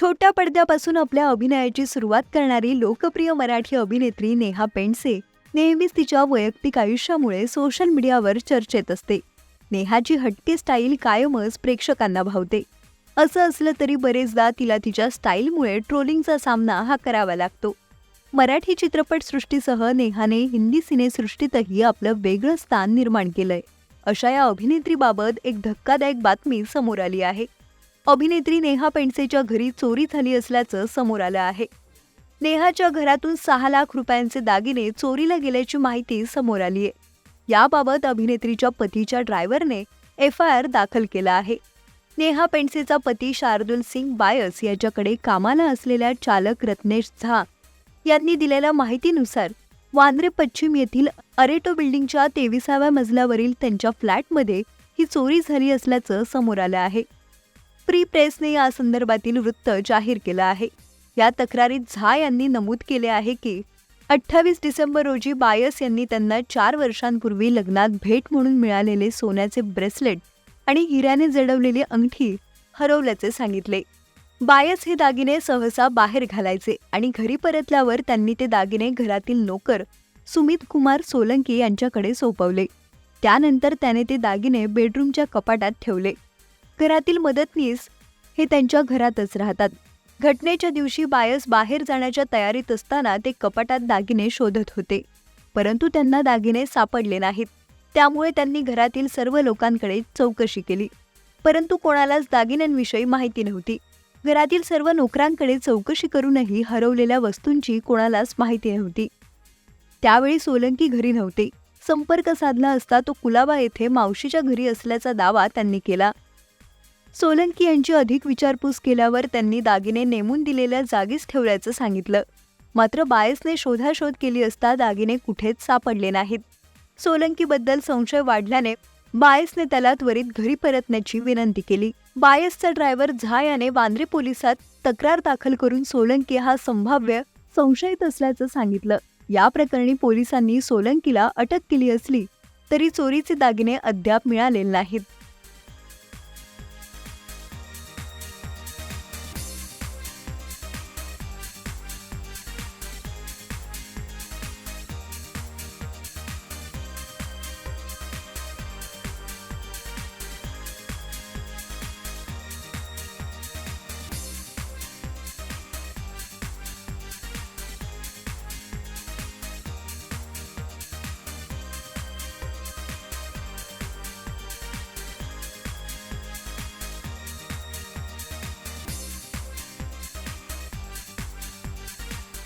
छोट्या पडद्यापासून आपल्या अभिनयाची सुरुवात करणारी लोकप्रिय मराठी अभिनेत्री नेहा पेंडसे नेहमीच तिच्या वैयक्तिक आयुष्यामुळे सोशल मीडियावर चर्चेत असते. नेहाची हटके स्टाईल कायमच प्रेक्षकांना भावते. असं असलं तरी बरेचदा तिला तिच्या स्टाईलमुळे ट्रोलिंगचा सामना हा करावा लागतो. मराठी चित्रपटसृष्टीसह नेहाने हिंदी सिनेसृष्टीतही आपलं वेगळं स्थान निर्माण केलंय. अशा या अभिनेत्रीबाबत एक धक्कादायक बातमी समोर आली आहे. अभिनेत्री नेहा पेंडसेच्या घरी चोरी झाली असल्याचं समोर आलं आहे. नेहाच्या घरातून सहा लाख रुपयांचे दागिने चोरीला गेल्याची माहिती समोर आली आहे. याबाबत अभिनेत्रीच्या पतीच्या ड्रायव्हरने एफ आय आर दाखल केला आहे. नेहा पेंडसेचा पती शार्दुल सिंग बायस याच्याकडे कामाला असलेल्या चालक रत्नेश झा यांनी दिलेल्या माहितीनुसार वांद्रे पश्चिम येथील अरेटो बिल्डिंगच्या तेविसाव्या मजल्यावरील त्यांच्या फ्लॅटमध्ये ही चोरी झाली असल्याचं समोर आलं आहे. फ्री प्रेसने या संदर्भातील वृत्त जाहीर केलं आहे. या तक्रारीत झा यांनी नमूद केले आहे की अठ्ठावीस डिसेंबर रोजी बायस यांनी त्यांना चार वर्षांपूर्वी लग्नात भेट म्हणून मिळालेले सोन्याचे ब्रेसलेट आणि हिऱ्याने जडवलेली अंगठी हरवल्याचे सांगितले. बायस हे दागिने सहसा बाहेर घालायचे आणि घरी परतल्यावर त्यांनी ते दागिने घरातील नोकर सुमित कुमार सोलंकी यांच्याकडे सोपवले. त्यानंतर त्याने ते दागिने बेडरूमच्या कपाटात ठेवले. घरातील मदतनीस हे त्यांच्या घरातच राहतात. घटनेच्या दिवशी बायस बाहेर जाण्याच्या तयारीत असताना ते कपाटात दागिने शोधत होते. परंतु त्यांना दागिने सापडले नाहीत. त्यामुळे त्यांनी घरातील सर्व लोकांकडे चौकशी केली. परंतु कोणालाच दागिन्यांविषयी माहिती नव्हती. घरातील सर्व नोकरांकडे चौकशी करूनही हरवलेल्या वस्तूंची कोणालाच माहिती नव्हती. त्यावेळी सोलंकी घरी नव्हते. संपर्क साधला असता तो कुलाबा येथे मावशीच्या घरी असल्याचा दावा त्यांनी केला. सोलंकी यांची अधिक विचारपूस केल्यावर त्यांनी दागिने नेमून दिलेल्या जागीच ठेवल्याचं सांगितलं. मात्र बायसने शोधाशोध केली असता दागिने कुठेच सापडले नाहीत. सोलंकीबद्दल संशय वाढल्याने बायसने त्याला त्वरित घरी परतण्याची विनंती केली. बायसचा ड्रायव्हर झा याने वांद्रे पोलिसात तक्रार दाखल करून सोलंकी हा संभाव्य संशयित असल्याचं सांगितलं. या प्रकरणी पोलिसांनी सोलंकीला अटक केली असली तरी चोरीचे दागिने अद्याप मिळालेले नाहीत.